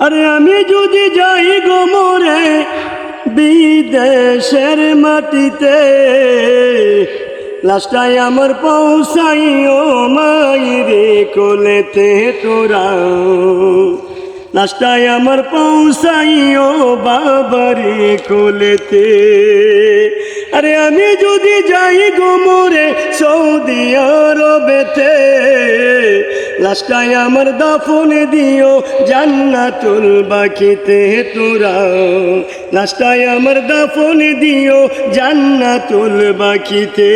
আরে আমি যদি যাই গো মোরে বিদেশের মাটিতে লাস্টায় আমার পৌঁছাইও মাইরে কোলেতে তোরা। লাস্টায় আমার পৌঁছাইও বাবারে কোলেতে। আরে আমি যদি যাই গো মোরে সৌদি আরবেতে লাস্টায় আমার দাফন দিও, জান্নাতুল বাকিতে তোরাও লাস্টায় আমার দাফন দিও, জান্নাতুল বাকিতে।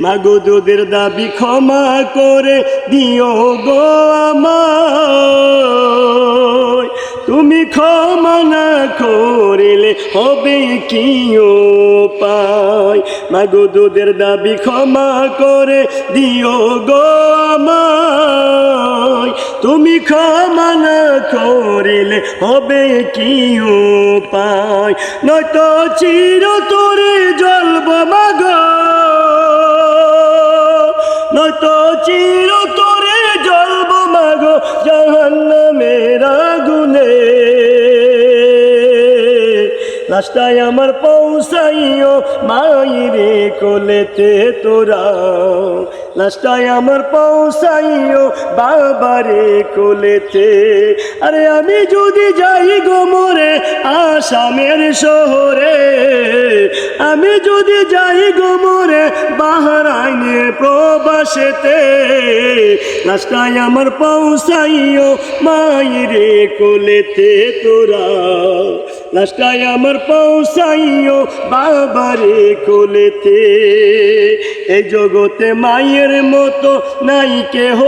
মাগো দুধের দাবি ক্ষমা করে দিও গো আমায় তুমি ক্ষমা করিলে হবে কি পাই মাগো, দুধের দাবি ক্ষমা করে দিও গো তুমি ক্ষমা করিলে হবে কি পায় নয়তো চির তোরে জলব রাস্তায় আমার পৌঁছাইও, মাইরে কোলেতে তোরা। রাস্তায় আমার পৌঁছাইও, বাবারে কোলেতে। আরে আমি যদি যাই গো মোরে, আসামের শহরে। আমি যদি যাই গো মোরে বাহারাইনে প্রবাসেতে। রাস্তায় আমার পৌঁছাইও, মাইরে কোলেতে তোরা। লাস্টায় আমার পৌঁছাইও বাবারে কোলেতে এই জগতে মায়ের মতো নাই কেহ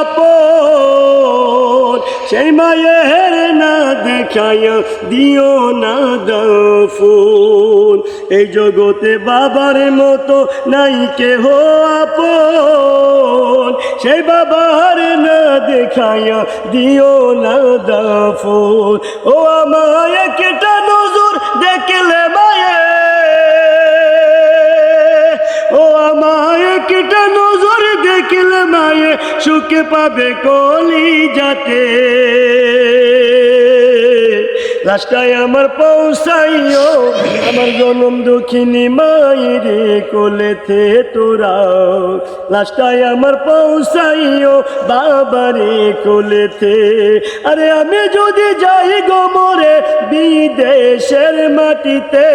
আপন। সেই মায়ের না দেখায় দিও না দফুন। এই জগতে বাবার মতো নাই কেহ আপন। সেই বাবার না দেখায় দিও না দফুন। ও আমায় কেটা নজর দেখলে মায়ে। ও আমায় কেটা নজর দেখলে মায়ে। সুখে পাবে কলি যাতে রাস্তায় আমার পৌঁছাইও, আমার জনম দুঃখিনী মায়েরে কোলেতে তোরা। রাস্তায় আমার পৌঁছাইও, বাবারে কোলেতে। আরে আমি যদি যাই গো মোরে বিদেশের মাটিতে,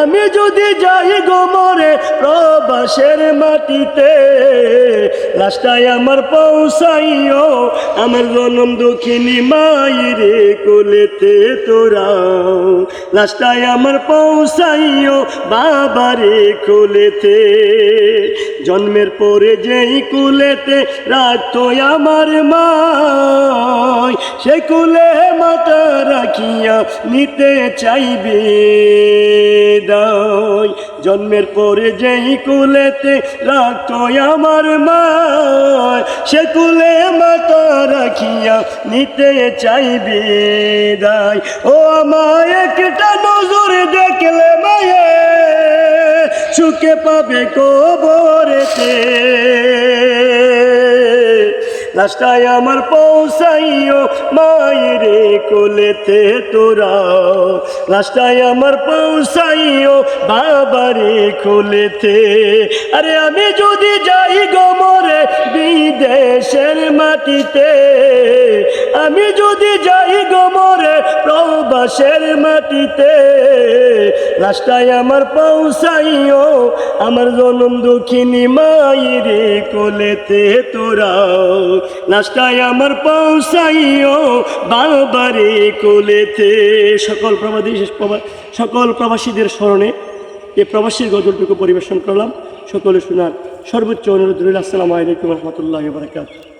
আমি যদি যাই গো মোরে প্রবাসের মাটিতে রাস্তায় আমার পৌঁছাইও আমার জনম দুঃখিনী মাইরে কোলেতে তোরাও। রাস্তায় আমার পৌঁছাইও বাবারে কোলেতে। জন্মের পরে যেই কুলেতে রাখতো আমার মা সে কুলে মাতা রাখিয়া নিতে চাইবে দায় জন্মের পরে যেই কুলেতে রাখতো আমার মা সে কুলে মাতা রাখিয়া নিতে চাইবে দায় ও আমায় একটা নজর দেখলে মায়ে সুখে পাবে কবরেতে। লাস্টায় আমার পৌঁছাইও মায়েরে কোলেতে তোরা। লাস্টায় আমার পৌঁছাইও বাবারে কোলেতে। আরে আমি যদি যাই গমরে বিদেশের মাটিতে, আমি যদি যাই গমরে প্রবাসের মাটিতে রাস্তায় আমার পৌঁছাইও, আমার জনম দুঃখিনী মায়েরে কোলেতে তোরাও। রাস্তায় আমার পৌঁছাইও বাবারে কোলেতে। সকল প্রবাদী প্রবা- সকল প্রবাসীদের স্মরণে এই প্রবাসীর গজলটুকু পরিবেশন করলাম। সকলে শোনার সর্বোচ্চ অনুরোধ রইল। আসসালামু আলাইকুম রহমতুল্লাহ বারকাত